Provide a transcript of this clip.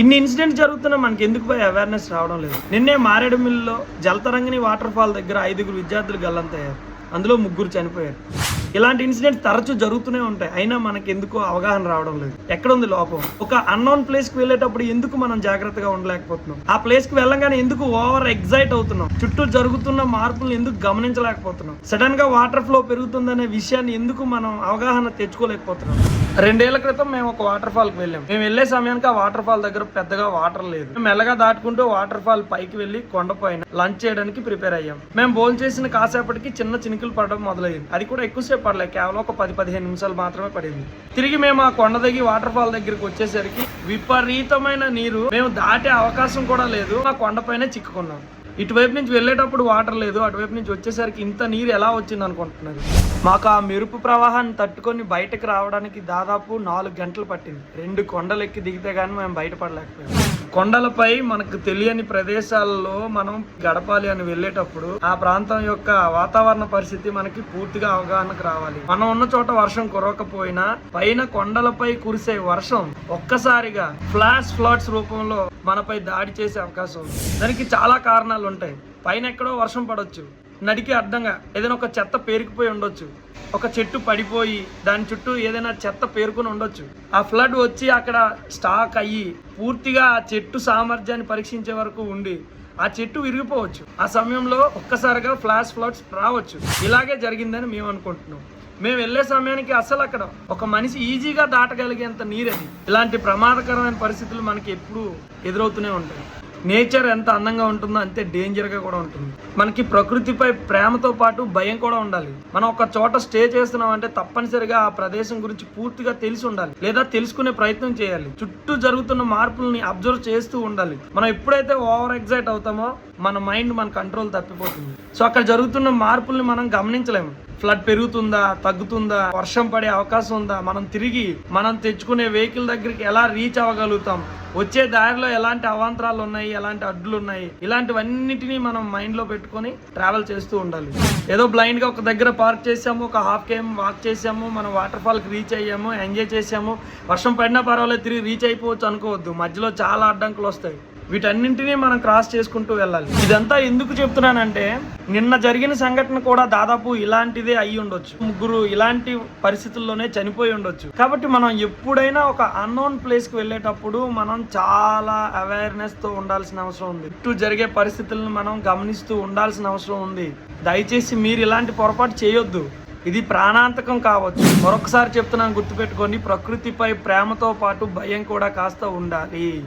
ఇన్ని ఇన్సిడెంట్స్ జరుగుతున్నా మనకి ఎందుకు పోయి అవేర్నెస్ రావడం లేదు. నిన్నే మారేడుమిల్లిలో జలతరంగిని వాటర్ ఫాల్ దగ్గర ఐదుగురు విద్యార్థులు గల్లంతయ్యారు. అందులో ముగ్గురు చనిపోయారు. ఇలాంటి ఇన్సిడెంట్స్ తరచూ జరుగుతూనే ఉంటాయి. అయినా మనకి ఎందుకు అవగాహన రావడం లేదు. ఎక్కడ ఉంది లోపం? ఒక అన్నోన్ ప్లేస్కి వెళ్ళేటప్పుడు ఎందుకు మనం జాగ్రత్తగా ఉండలేకపోతున్నాం? ఆ ప్లేస్కి వెళ్ళగానే ఎందుకు ఓవర్ ఎగ్జైట్ అవుతున్నాం? చుట్టూ జరుగుతున్న మార్పులను ఎందుకు గమనించలేకపోతున్నాం? సడన్గా వాటర్ ఫ్లో పెరుగుతుందనే విషయాన్ని ఎందుకు మనం అవగాహన తెచ్చుకోలేకపోతున్నాం? రెండేళ్ళ క్రితం మేము ఒక వాటర్ ఫాల్కి వెళ్ళాం. మేము వెళ్ళే సమయానికి ఆ వాటర్ ఫాల్ దగ్గర పెద్దగా వాటర్ లేదు. మేము మెల్లగా దాటుకుంటూ వాటర్ ఫాల్ పైకి వెళ్ళి కొండపైన లంచ్ చేయడానికి ప్రిపేర్ అయ్యాం. మేము భోజనం చేసిన కాసేపటికి చిన్న చినుకులు పడడం మొదలైంది. అది కూడా ఎక్కువసేపు పడలేదు. కేవలం ఒక పది పదిహేను నిమిషాలు మాత్రమే పడింది. తిరిగి మేము ఆ కొండ దగ్గర వాటర్ ఫాల్ దగ్గరికి వచ్చేసరికి విపరీతమైన నీరు. మేము దాటే అవకాశం కూడా లేదు. ఆ కొండపైన చిక్కుకున్నాం. ఇటువైపు నుంచి వెళ్ళేటప్పుడు వాటర్ లేదు అటువైపు నుంచి వచ్చేసరికి ఇంత నీరు ఎలా వచ్చింది అనుకుంటున్నారు? మాకు ఆ మెరుపు ప్రవాహాన్ని తట్టుకొని బయటకు రావడానికి దాదాపు నాలుగు గంటలు పట్టింది. రెండు కొండలు ఎక్కి దిగితే కానీ మేము బయటపడలేకపోయాం. కొండలపై మనకు తెలియని ప్రదేశాల్లో మనం గడపాలి అని వెళ్ళేటప్పుడు ఆ ప్రాంతం యొక్క వాతావరణ పరిస్థితి మనకి పూర్తిగా అవగాహనకు రావాలి. మనం ఉన్న చోట వర్షం కురవకపోయినా పైన కొండలపై కురిసే వర్షం ఒక్కసారిగా ఫ్లాష్ ఫ్లడ్స్ రూపంలో మనపై దాడి చేసే అవకాశం ఉంది. దానికి చాలా కారణాలు ఉంటాయి పైన ఎక్కడో వర్షం పడవచ్చు నడికి అడ్డంగా ఏదైనా ఒక చెత్త పేరుకుపోయి ఉండొచ్చు. ఒక చెట్టు పడిపోయి దాని చుట్టూ ఏదైనా చెత్త పేరుకుని ఉండొచ్చు. ఆ ఫ్లడ్ వచ్చి అక్కడ స్టాక్ అయ్యి పూర్తిగా ఆ చెట్టు సామర్థ్యాన్ని పరీక్షించే వరకు ఉండి ఆ చెట్టు విరిగిపోవచ్చు. ఆ సమయంలో ఒక్కసారిగా ఫ్లాష్ ఫ్లడ్స్ రావచ్చు. ఇలాగే జరిగిందని మేము అనుకుంటున్నాం. మేము వెళ్ళే సమయానికి అసలు అక్కడ ఒక మనిషి ఈజీగా దాటగలిగేంత నీరది. ఇలాంటి ప్రమాదకరమైన పరిస్థితులు మనకి ఎప్పుడూ ఎదురవుతూనే ఉంటాయి. నేచర్ ఎంత అందంగా ఉంటుందో అంతే డేంజర్గా కూడా ఉంటుంది. మనకి ప్రకృతిపై ప్రేమతో పాటు భయం కూడా ఉండాలి. మనం ఒక చోట స్టే చేస్తున్నాం అంటే తప్పనిసరిగా ఆ ప్రదేశం గురించి పూర్తిగా తెలిసి ఉండాలి. లేదా తెలుసుకునే ప్రయత్నం చేయాలి. చుట్టూ జరుగుతున్న మార్పుల్ని అబ్జర్వ్ చేస్తూ ఉండాలి. మనం ఎప్పుడైతే ఓవర్ ఎగ్జైట్ అవుతామో మన మైండ్ మన కంట్రోల్ తప్పిపోతుంది. సో అక్కడ జరుగుతున్న మార్పుల్ని మనం గమనించలేము. ఫ్లడ్ పెరుగుతుందా? తగ్గుతుందా? వర్షం పడే అవకాశం ఉందా? మనం తిరిగి మనం తెచ్చుకునే వెహికల్ దగ్గరికి ఎలా రీచ్ అవ్వగలుగుతాం? వచ్చే దారిలో ఎలాంటి అవాంతరాలు ఉన్నాయి? ఎలాంటి అడ్డులు ఉన్నాయి? ఇలాంటివన్నిటిని మనం మైండ్లో పెట్టుకొని ట్రావెల్ చేస్తూ ఉండాలి. ఏదో బ్లైండ్గా ఒక దగ్గర పార్క్ చేసాము ఒక హాఫ్ కేమ్ వాక్ చేసాము మనం వాటర్ ఫాల్కి రీచ్ అయ్యాము ఎంజాయ్ చేసాము. వర్షం పడినా పర్వాలేదు తిరిగి రీచ్ అయిపోవచ్చు అనుకోవద్దు. మధ్యలో చాలా అడ్డంకులు వస్తాయి. వీటన్నింటినీ మనం క్రాస్ చేసుకుంటూ వెళ్ళాలి. ఇదంతా ఎందుకు చెప్తున్నానంటే నిన్న జరిగిన సంఘటన కూడా దాదాపు ఇలాంటిదే అయి ఉండొచ్చు. ముగ్గురు ఇలాంటి పరిస్థితుల్లోనే చనిపోయి ఉండొచ్చు. కాబట్టి మనం ఎప్పుడైనా ఒక అన్నోన్ ప్లేస్కి వెళ్ళేటప్పుడు మనం చాలా అవేర్నెస్తో ఉండాల్సిన అవసరం ఉంది. చుట్టూ జరిగే పరిస్థితులను మనం గమనిస్తూ ఉండాల్సిన అవసరం ఉంది. దయచేసి మీరు ఇలాంటి పొరపాటు చేయొద్దు. ఇది ప్రాణాంతకం కావచ్చు. మరొకసారి చెప్తున్నాను గుర్తుపెట్టుకోండి ప్రకృతిపై ప్రేమతో పాటు భయం కూడా కాస్త ఉండాలి.